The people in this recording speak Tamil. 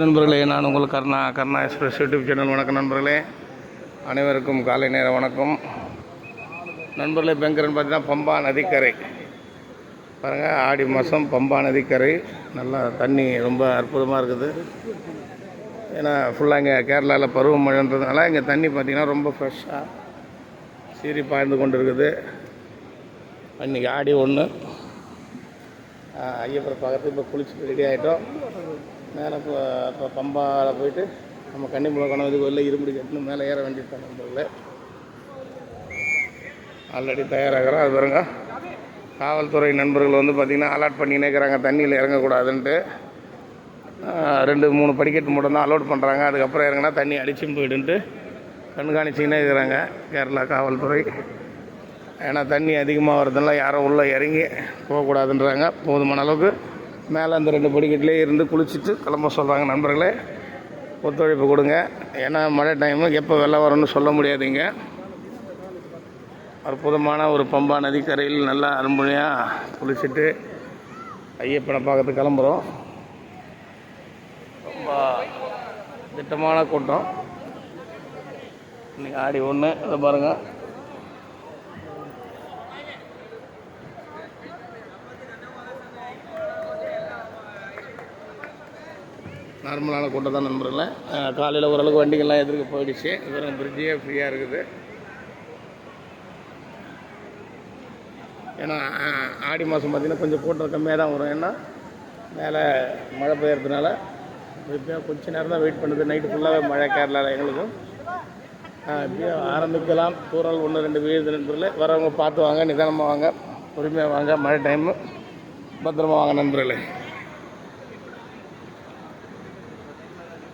நண்பர்களே நான் உங்கள் Karna Karna express YouTube channel. வணக்கம் நண்பர்களே. அனைவருக்கும் காலை நேர வணக்கம். நண்பர்களே பெங்கரன் பார்த்தீங்கன்னா பம்பா நதிக்கரை. பாருங்கள் ஆடி மாதம் பம்பா நதிக்கரை. நல்லா தண்ணி ரொம்ப அற்புதமாக இருக்குது. ஏன்னா ஃபுல்லாக இங்கே கேரளாவில் பருவமழைன்றதுனால இங்கே தண்ணி பார்த்திங்கன்னா ரொம்ப ஃப்ரெஷ்ஷாக சீறி பாய்ந்து கொண்டு இருக்குது இன்றைக்கி ஆடி ஒன்று ஐயப்பரை பக்கத்தில் இப்போ குளிச்சுட்டு ரெடி ஆகிட்டோம் மேலே இப்போ இப்போ பம்பாவில் போயிட்டு நம்ம கன்னிமுளை கணவதி கோயிலில் இருமுடி கட்டணும் மேலே ஏற வேண்டியிருக்கோம் நண்பர்களே ஆல்ரெடி தயாராகிறோம் அது பாருங்க. காவல்துறை நண்பர்கள் வந்து பார்த்திங்கன்னா அலாட் பண்ணினே இருக்கிறாங்க தண்ணியில் இறங்கக்கூடாதுன்ட்டு. ரெண்டு மூணு படிக்கட்டு மட்டும் தான் அலோட் பண்ணுறாங்க அதுக்கப்புறம் இறங்கினா தண்ணி அடிச்சும் போயிடுன்ட்டு கண்காணிச்சிக்கினே இருக்கிறாங்க கேரளா காவல்துறை. ஏன்னா தண்ணி அதிகமாக வரதுனால யாரும் உள்ளே இறங்கி போகக்கூடாதுன்றாங்க. போதுமான அளவுக்கு மேலே அந்த ரெண்டு படிக்கட்டிலே இருந்து குளிச்சுட்டு கிளம்ப சொல்கிறாங்க நண்பர்களே. ஒத்துழைப்பு கொடுங்க. ஏன்னா மழை டைமு எப்போ வெள்ளம் வரும்னு சொல்ல முடியாதுங்க. அற்புதமான ஒரு பம்பா நதிக்கரையில் நல்லா அரும்புணையாக குளிச்சுட்டு ஐயப்பனை பார்க்கறதுக்கு கிளம்புறோம். ரொம்ப திட்டமான கூட்டம். இன்னைக்கு ஆடி ஒன்று இதை பாருங்கள் நார்மலான கூட்டம் தான் நண்பர்களே. காலையில் ஓரளவுக்கு வண்டிகள்லாம் எதிர்க்க போயிடுச்சு. வெறும் பிரிட்ஜே ஃப்ரீயாக இருக்குது. ஏன்னா ஆடி மாதம் பார்த்திங்கன்னா கொஞ்சம் கூட்டம் கம்மியாக தான் வரும். ஏன்னா மேலே மழை பெய்யறதுனால எப்படியா கொஞ்ச நேரம் தான் வெயிட் பண்ணுது. நைட்டு ஃபுல்லாகவே மழை கேரளாவில் எங்களுக்கும் அஹ், எப்படியோ ஆரம்பிக்கலாம். தூரல் ஒன்று ரெண்டு வீடு நண்பர்களே. வரவங்க பார்த்து வாங்க நிதானமாக வாங்க பொறுமையாக வாங்க. மழை டைமு பத்திரமா வாங்க நண்பர்களே.